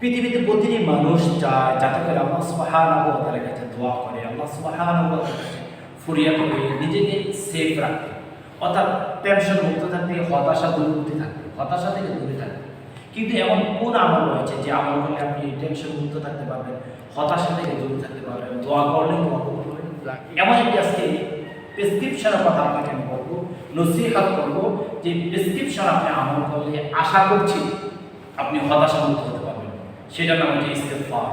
পৃথিবীতে প্রতিটি মানুষ চায় যাতে করে আল্লাহ সুবহানাহু ওয়া তাআলার কাছে দোয়া করে, আল্লাহ কাছে ফরিয়াদ করে নিজেকে সেফ রাখতে অর্থাৎ টেনশন মুক্ত থাকতে, হতাশা দূরবর্তী থাকতে, হতাশা থেকে দূরে থাকতে। কিন্তু এমন কোন আমল রয়েছে যে আমল করলে আপনি টেনশন মুক্ত থাকতে পারবেন, হতাশা থেকে দূরে থাকতে পারবেন? দোয়া করলে দোয়া করতে পারবেন। এমন একটি আজকে প্রেসক্রিপশনের কথা আপনাকে আমি বলব, নসিহাত করব যে প্রেসক্রিপশন আপনি আমল করলে আশা করছি আপনি হতাশা মুক্ত সেটা নাম হচ্ছে ইস্তেফার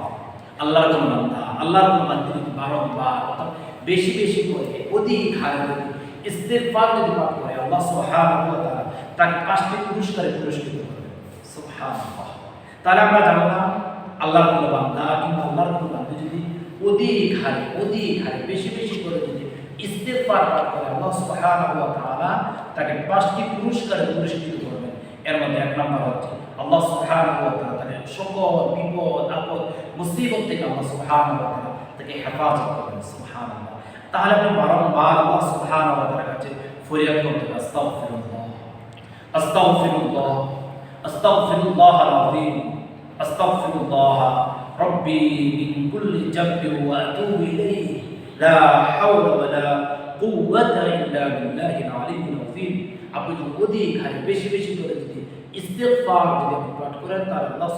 আল্লাহর কোন বান্দা আল্লাহর যদি বারংবার অর্থাৎ বেশি বেশি করে, অধিক হারে যদি ইস্তেফার যদি পাঠ করে, আল্লাহ ওয়া তাকে পাঁচটি পুরস্কারে পুরস্কৃত সুবহানাল্লাহ। তাহলে আমরা জানলাম, আল্লাহর কোন বান্দা কিংবা আল্লাহর কোন বান্দা যদি অধিক হারে অধিক হারে, বেশি বেশি করে যদি ইস্তেফার পাঠ করে, আল্লাহ ওয়া তাকে পাঁচটি পুরস্কারে পুরস্কৃত করবেন। এর মধ্যে এক নম্বর হচ্ছে, আল্লাহ তাকে সকল বিপদ আপদ মুসিবত থেকে আল্লাহ সুবহানাহু ওয়া তাআলা তাকে হেফাজত করবেন সুবহানাল্লাহ তাহলে আপনি বারংবার আল্লাহ সুবহানাহু ওয়া তাআলার কাছে ফরিয়াদ করতে হবে আস্তাগফিরুল্লাহ আস্তাগফিরুল্লাহ আস্তাগফিরুল্লাহ আল-আযীম আস্তাগফিরুল্লাহ রব্বি মিন কুল্লি জাববি ওয়া আতুবু ইলাইহি লা হাওলা ওয়া লা কুওয়াতা ইল্লা বিল্লাহিল আলিয়্যিল আযীম আপনি যদি অধিক হারে বেশি বেশি করে যদি ইস্তেগফার যদি আপনি পাঠ করেন, তাহলে আল্লাহ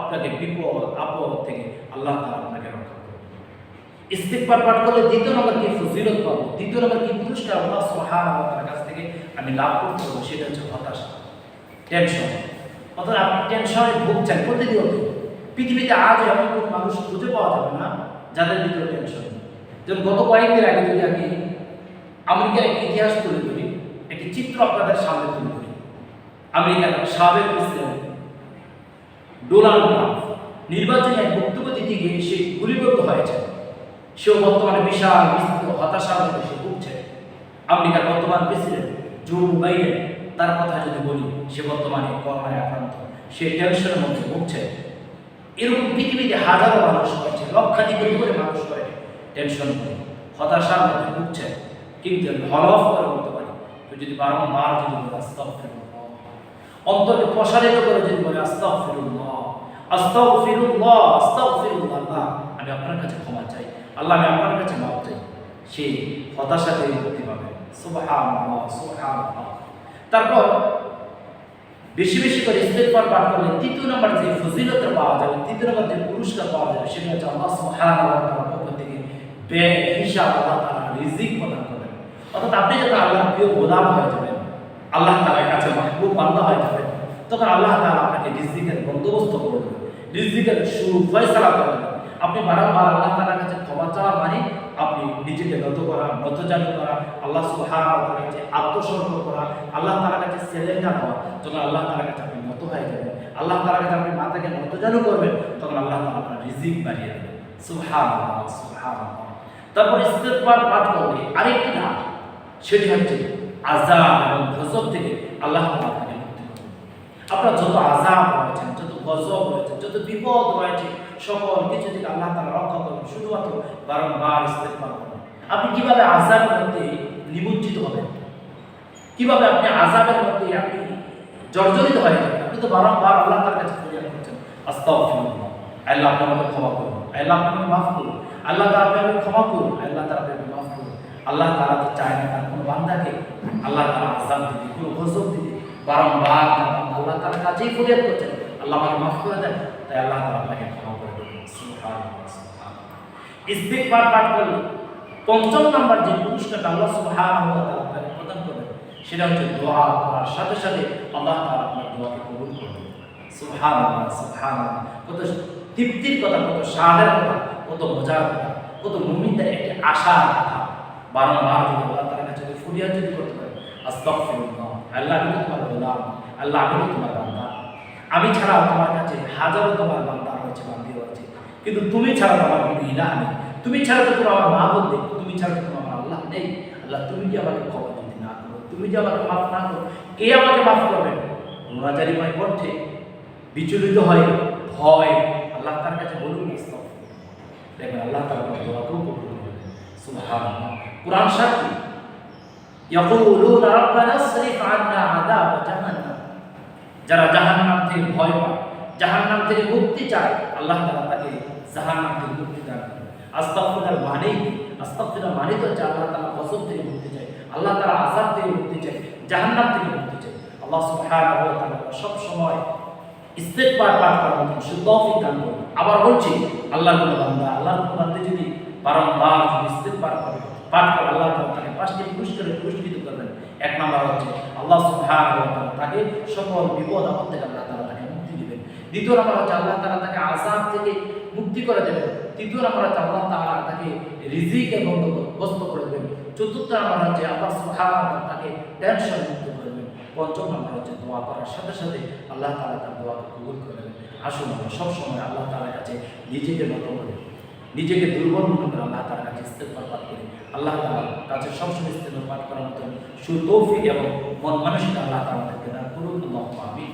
আপনাকে বিপদ, আপদ থেকে আল্লাহ আপনাকে রক্ষা পাঠ করলে দ্বিতীয় নম্বর কি? ফজিলত পাবো। দ্বিতীয় নম্বর কি? আল্লাহ কাছ থেকে আমি লাভ করতে পারব, সেটা হচ্ছে হতাশা, টেনশন। অর্থাৎ আপনি টেনশনে ভুগছেন প্রতিনিয়ত। পৃথিবীতে আজ এমন কোনো মানুষ খুঁজে পাওয়া যাবে না, যাদের ভিতরে টেনশন। যেমন গত কয়েকদিন আগে যদি আমি আমেরিকার একটি ইতিহাস তুলে ধরি, একটি চিত্র আপনাদের সামনে তুলে আমেরিকার সাবেক প্রেসিডেন্ট ডোনাল্ড ট্রাম্প নির্বাচনে এক বক্তব্য দিতে গিয়ে সে গুলিবদ্ধ হয়েছে। সেও বর্তমানে বিশাল বিস্তৃত হতাশার মধ্যে সে ভুগছে। আমেরিকার বর্তমান প্রেসিডেন্ট জো বাইডেন তার কথা যদি বলি, সে বর্তমানে করোনায় আক্রান্ত। সে টেনশনের মধ্যে ভুগছে। এরকম পৃথিবীতে হাজারো মানুষ রয়েছে, লক্ষাধিক করে মানুষ রয়েছে টেনশন করে হতাশার মধ্যে ভুগছে। কিন্তু হলফ করে বলতে পারি যদি বারংবার যদি আস্তাগফিরুল্লাহ। অন্তরকে প্রসারিত করে যদি বলে আল্লাহ, আমি আপনার কাছে ক্ষমা চাই, আল্লাহ, আমি আপনার কাছে মাপ চাই। সে হতাশা থেকে মুক্তি পাবে। তারপর বেশি বেশি করে ইস্তেগফার পাঠ করলে তৃতীয় নম্বর যে ফজিলত পাওয়া যাবে, তৃতীয় নম্বর যে পুরস্কার পাওয়া যাবে, সেটা হচ্ছে আল্লাহ তাআলার পক্ষ থেকে ব্যয় হিসাব আল্লাহ তাআলা রিজিক প্রদান করবেন। অর্থাৎ আপনি যখন আল্লাহর প্রিয় গোলাম হয়ে যাবেন আল্লাহ তাআলার কাছে মাহবুব বান্দা হয়ে যাবে। তখন আল্লাহ তালা আপনাকে রিজিকের বন্দোবস্ত করে দেবেন রিজিকের করে দেবেন আপনি বারংবার আল্লাহ তাআলার কাছে ক্ষমা চাওয়া মানে আপনি নিজেকে নত করা, নতজানু করা, আল্লাহ ওয়া কাছে আত্মসমর্পণ করা, আল্লাহ তাআলার কাছে সেলেন্ডার হওয়া যখন আল্লাহ তাআলার কাছে আপনি নত হয়ে যাবেন, আল্লাহ তাআলার কাছে আপনি মাতাকে নতজানু করবেন, তখন আল্লাহ তালা আপনার রিজিক বাড়িয়ে দেবেন সুবহানাল্লাহ সুবহানাল্লাহ। তারপর ইস্তেগফার পাঠ করলে আরেকটি নাম সেটি হচ্ছে আযাব এবং গজব থেকে আল্লাহ আপনাকে মুক্তি করবেন আপনার যত আযাব রয়েছে যত গজব রয়েছে যত বিপদ রয়েছে, সকল কিছু থেকে আল্লাহ রক্ষা করবেন শুধুমাত্র বারংবার আপনি কীভাবে আযাবের মধ্যে নিমজ্জিত হবেন? কীভাবে আপনি আযাবের মধ্যে আপনি জর্জরিত হয়ে যাবেন? আপনি তো বারংবার আল্লাহ তার কাছে ফরিয়াদ করছেন। আল্লাহ আপনি আমাকে ক্ষমা করুন। আল্লাহ আপনি আমাকে মাফ করুন। আল্লাহ তাআলা আপনি আমাকে ক্ষমা করুন। আল্লাহ তাআলা আপনি আমাকে মাফ করুন। আল্লাহ তাআলা তো চায় না তার বান্দাকে আল্লাহ তাআলা আযাব দিতে কোনো গজব দিতে বারংবার আল্লাহ তাআলার কাছেই ফরিয়াদ করছেন আল্লাহ আমাকে মাফ করে দেন, তাই আল্লাহ তাআলা আপনাকে ক্ষমা করে দেবেন। সুবহানাল্লাহ ইস্তিগফার পাঠ করলে পঞ্চম নাম্বার যে পুরস্কারটা আল্লাহ তাআলা আপনাকে প্রদান করবেন, সেটা হচ্ছে দোয়া করার সাথে সাথে আল্লাহ তাআলা আপনার দোয়াকে কবুল করবেন সুবহানাল্লাহ সুবহানাল্লাহ। কত তৃপ্তির কথা, কত সাদের কথা, কত মজার কথা, কত মুমিনদের একটি আশার কথা। বারংবার যদি আল্লাহ ফরিয়াদ যদি করতে পারেন আস্তাগফিরুল্লাহ। আল্লাহ আমি তোমার গোলাম। আল্লাহ আমি তোমার বান্দা। আমি ছাড়া তোমার কাছে হাজারো তোমার বান্দা রয়েছে বান্দি রয়েছে। কিন্তু তুমি ছাড়া তো আমার কোনো ইলাহ নেই। তুমি ছাড়া তো কোনো আমার মা বলতে তুমি ছাড়া তো আমার আল্লাহ নেই। আল্লাহ, তুমি যে আমাকে ক্ষমা যদি না করো, তুমি যে আমাকে মাফ না করো, কে আমাকে মাফ করবে? মোনাজারিময় কণ্ঠে বিচলিত হয় ভয় আল্লাহ তার কাছে বলুন দেখবেন আল্লাহ তার কবুল করবেন। সুবহানাল্লাহ। কোরআন সাক্ষী যারা জাহান্নাম থেকে ভয় পায় থেকে মুক্তি চায়, আল্লাহ তাআলা তাকে জাহান্নাম মানে আল্লাহ গজব থেকে মুক্তি চায়, আল্লাহ তাআলা আযাব থেকে মুক্তি চায়, জাহান্নাম থেকে মুক্তি চায়। আল্লাহ সুবহানাহু ওয়া তাআলা সব সময় ইস্তেগফার পাঠ দান আবার বলছি, আল্লাহর কোনো বান্দা, আল্লাহর কোনো যদি বারংবার ইস্তেগফার করে পাঠ করে আল্লাহ তাকে পাঁচটি পুরস্কারে পুরস্কৃত করবেন। এক নম্বর হচ্ছে আল্লাহ তাকে সকল বিপদ আপদ থেকে আল্লাহ তাআলা তাকে মুক্তি দিবেন। দ্বিতীয় নম্বর হচ্ছে আল্লাহ তাআলা তাকে আযাব থেকে মুক্তি করে দেবেন। তৃতীয় নম্বর হচ্ছে আল্লাহ তাআলা তাকে রিজিকের বন্দোবস্ত করে দেবেন। চতুর্থ নম্বর হচ্ছে আল্লাহ সুবহানাহু তাকে টেনশন মুক্ত করে দেবেন। পঞ্চম নম্বর হচ্ছে দোয়া করার সাথে সাথে আল্লাহ তাআলা তার দোয়াকে কবুল করে নেবেন। আসুন আমরা সবসময় আল্লাহ তাআলার কাছে নিজেকে করে নিজেকে দুর্বল মনে করে আল্লাহ তার কাছে ইস্তেফার পাঠ করি। আল্লাহ তালা কাছে সবসময় ইস্তেফার পাঠ করার মতো সুতৌফিক এবং মন মানসিক আল্লাহ তালা দান করুন আল্লাহুম্মা আমিন।